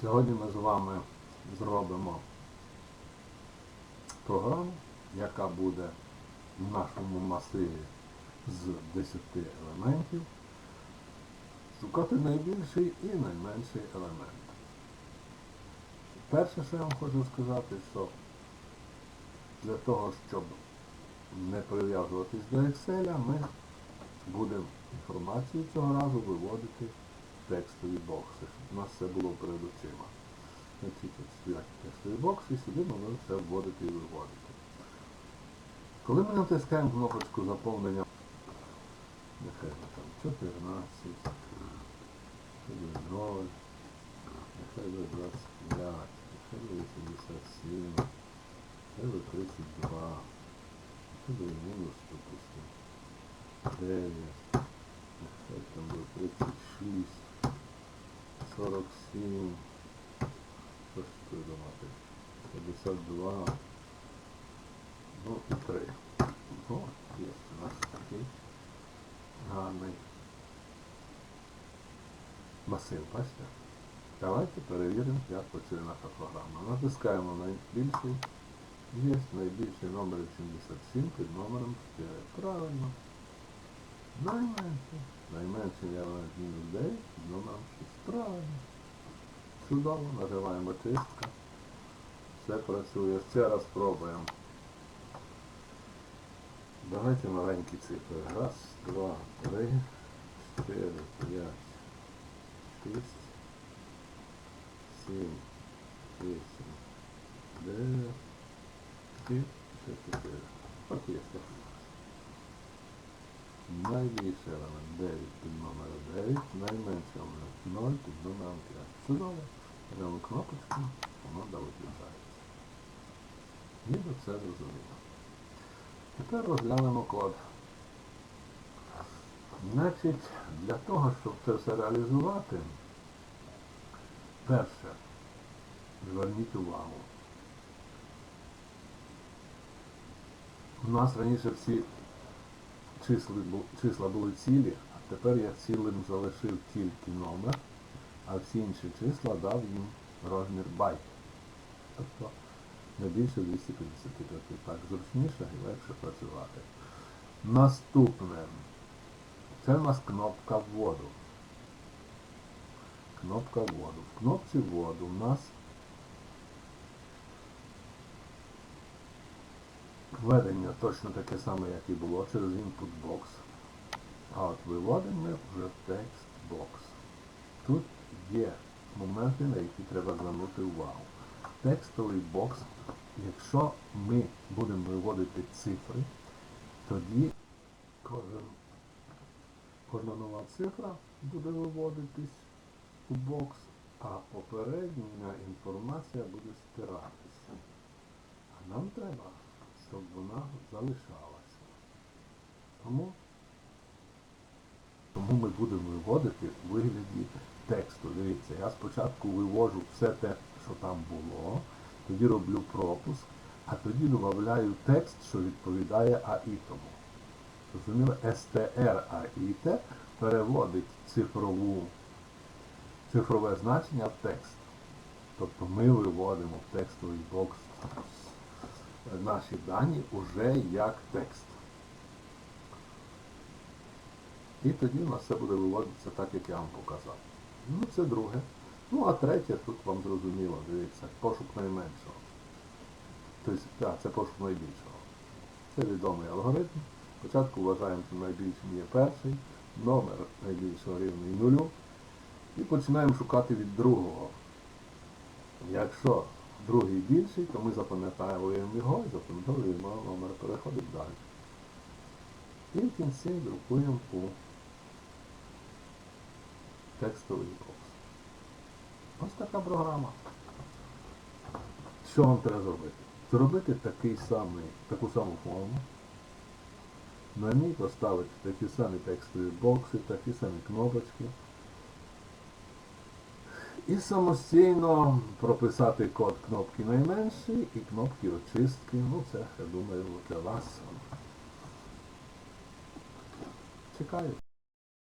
Сьогодні ми з вами зробимо програму, яка буде в нашому масиві з 10 елементів шукати найбільший і найменший елемент. Перше, що я вам хочу сказати, що для того, щоб не прив'язуватись до Excel, ми будемо інформацію цього разу виводити текстові бокси, у нас все було перед очима. Стоять текстові бокси, сюди ми будемо все вводити і виводити. Коли ми натискаємо кнопочку заповнення, нехай ми там 14, нехай 0, нехай буде 25, нехай буде 77, нехай буде 32, нехай буде мінус, допустимо, 9, нехай там буде 36, 47, що ж придумати, 52, ну і 3. Ну, є у нас такий гарний масив, бачите? Давайте перевіримо, як працює наша програма. Натискаємо найбільший. Є найбільший номер 77 під номером 4. Правильно. Найменший. Найменший елемент мінус 9 під номером 6. Правильно. Чудово. Нажимаємо чистка. Все працює. Ще раз пробуємо. Давайте маленькі цифри. Раз, два, три, чотири, п'ять, шість, сім, вісім, дев'ять і ще чотири. От є так. Найбільший елемент 9 під номером 9, найменший елемент 0 під номером 5. Чудово. Беремо кнопочку, воно да виключається. Ніби все зрозуміло. Тепер розглянемо код. Значить, для того, щоб це все реалізувати, перше, зверніть увагу. У нас раніше всі числа, були цілі, а тепер я цілим залишив тільки номер, а всі інші числа дав їм розмір байт. Тобто не більше 255. Так зручніше і легше працювати. Наступне. Це у нас кнопка вводу. Кнопка вводу. В кнопці вводу у нас введення точно таке саме, як і було через input box. А от виводимо вже текст box. Тут є моменти, на які треба звернути увагу. Текстовий бокс, якщо ми будемо виводити цифри, тоді кожен, кожна нова цифра буде виводитись у бокс, а попередня інформація буде стиратися. А нам треба, щоб вона залишалася. Тому, тому ми будемо виводити у вигляді тексту. Дивіться, я спочатку вивожу все те, що там було, тоді роблю пропуск, а тоді додаю текст, що відповідає аїтому. Зрозуміло, str AIT переводить цифрову, цифрове значення в текст. Тобто ми виводимо в текстовий бокс наші дані уже як текст. І тоді у нас все буде виводитися так, як я вам показав. Ну, це друге. Ну, а третє, тут вам зрозуміло, дивіться, пошук найменшого. Тобто, так, це пошук найбільшого. Це відомий алгоритм. Спочатку вважаємо, що найбільшим є перший, номер найбільшого рівний нулю. І починаємо шукати від другого. Якщо другий більший, то ми запам'ятаємо його і запам'ятовуємо номер, переходить далі. І в кінці друкуємо по текстовий бокс. Ось така програма. Що вам треба зробити? Зробити такий самий, таку саму форму. На ній поставити такі самі текстові бокси, такі самі кнопочки. І самостійно прописати код кнопки найменший і кнопки очистки. Ну це, я думаю, для вас. Чекаю.